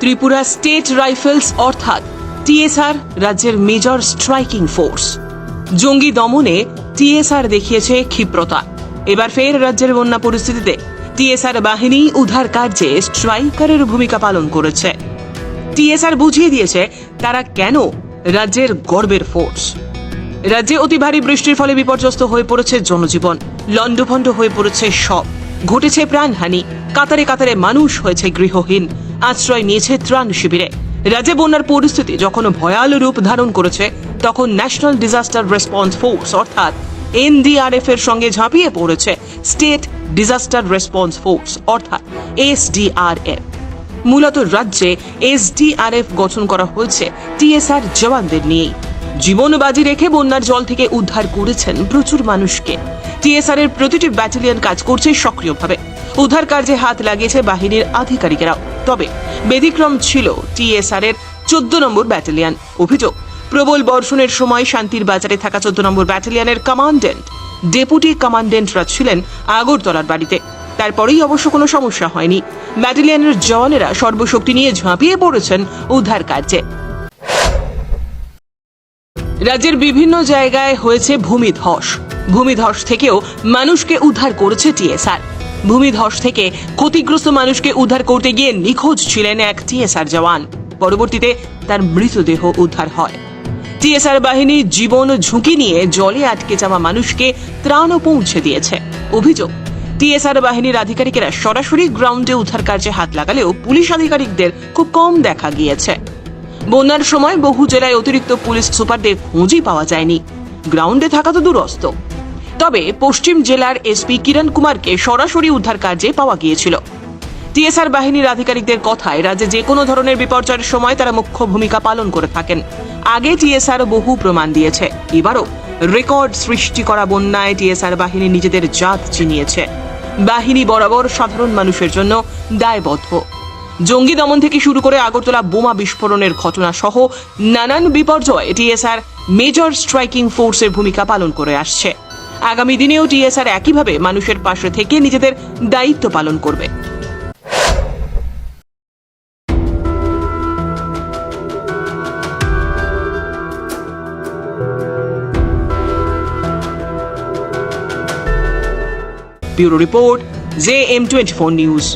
Tripura state rifles অর্থাৎ TSR রাজ্যের major striking force. জঙ্গি দমনে টিএসআর দেখিয়েছে ক্ষিপ্রতা। এবার ফের রাজ্যের বন্যা পরিস্থিতিতে টিএসআর বাহিনী উদ্ধার কার্যে স্ট্রাইকারের ভূমিকা পালন করেছে। টিএসআর বুঝিয়ে দিয়েছে তারা কেন রাজ্যের গর্বের ফোর্স। রাজ্যে অতি ভারী বৃষ্টির ফলে বিপর্যস্ত হয়ে পড়েছে জনজীবন, লণ্ডভণ্ড হয়ে পড়েছে সব। ঘটেছে প্রাণহানি, কাতারে কাতারে মানুষ হয়েছে গৃহহীন। আশ্রয় নিয়েছে ত্রাণ শিবিরে। রাজ্যে বন্যার পরিস্থিতি যখন ভয়াল রূপ ধারণ করেছে, তখন ন্যাশনাল ডিজাস্টার রেসপন্স ফোর্স অর্থাৎ এনডিআরএফ এর সঙ্গে ঝাঁপিয়ে পড়েছে স্টেট ডিজাস্টার রেসপন্স ফোর্স অর্থাৎ এসডিআরএফ মূলত রাজ্যে এসডিআরএফ গঠন করা হয়েছে টিএসআর জওয়ানদের নিয়েই। জীবন বাজি রেখে বন্যার জল থেকে উদ্ধার করেছেন প্রচুর মানুষকে। টিএসআর এর প্রতিটি ব্যাটালিয়ন কাজ করছে সক্রিয়ভাবে। উদ্ধার কার্যে হাত লাগিয়েছে বাহিনীর আধিকারিকেরাও। তবে ব্যতিক্রম ছিল টিএসআর এর চোদ্দ নম্বর ব্যাটালিয়ন। অভিযোগ, প্রবল বর্ষণের সময় শান্তির বাজারে থাকা চোদ্দ নম্বর ব্যাটালিয়নের কমান্ডেন্ট, ডেপুটি কমান্ডেন্টরা ছিলেন আগরতলার বাড়িতে। তারপরেই অবশ্য কোনো সমস্যা হয়নি। ব্যাটালিয়নের জওয়ানেরা সর্বশক্তি নিয়ে ঝাঁপিয়ে পড়েছেন উদ্ধার কার্যে। রাজ্যের বিভিন্ন জায়গায় হয়েছে ভূমিধস। ভূমিধস থেকেও মানুষকে উদ্ধার করেছে টিএসআর। ভূমিধস থেকে ক্ষতিগ্রস্ত মানুষকে উদ্ধার করতে গিয়ে নিখোঁজ ছিলেন এক টিএসআর জওয়ান। পরবর্তীতে তার মৃতদেহ উদ্ধার হয়। টিএসআর বাহিনী জীবন ঝুঁকি নিয়ে জলে আটকে যাওয়া মানুষকে ত্রাণও পৌঁছে দিয়েছে। অভিযোগ, টিএসআর বাহিনীর আধিকারিকেরা সরাসরি গ্রাউন্ডে উদ্ধার কার্যে হাত লাগালেও পুলিশ আধিকারিকদের খুব কম দেখা গিয়েছে। বন্যার সময় বহু জেলায় অতিরিক্ত পুলিশ সুপারদের খোঁজই পাওয়া যায়নি। গ্রাউন্ডে থাকা তো দূরস্থ তবে পশ্চিম জেলার এসপি কিরণ কুমারকে সরাসরি উদ্ধার কার্যে পাওয়া গিয়েছিল। টিএসআর বাহিনীর আধিকারিকদের কথায় রাজ্যে যে কোনো ধরনের বিপর্যয়ের সময় তারা মুখ্য ভূমিকা পালন করে থাকেন। আগে টিএসআর বহু প্রমাণ দিয়েছে। এবারও রেকর্ড সৃষ্টি করা বন্যায় টিএসআর বাহিনী নিজেদের জাত চিনিয়েছে। বাহিনী বরাবর সাধারণ মানুষের জন্য দায়বদ্ধ। জঙ্গি দমন থেকে শুরু করে আগরতলা বোমা বিস্ফোরণের ঘটনা সহ নানান বিপর্যয় টিএসআর মেজর স্ট্রাইকিং ফোর্সের ভূমিকা পালন করে আসছে। আগামী দিনেও টিএসআর একইভাবে মানুষের পাশে থেকে নিজেদের দায়িত্ব পালন করবে। Bureau report J M twenty four news.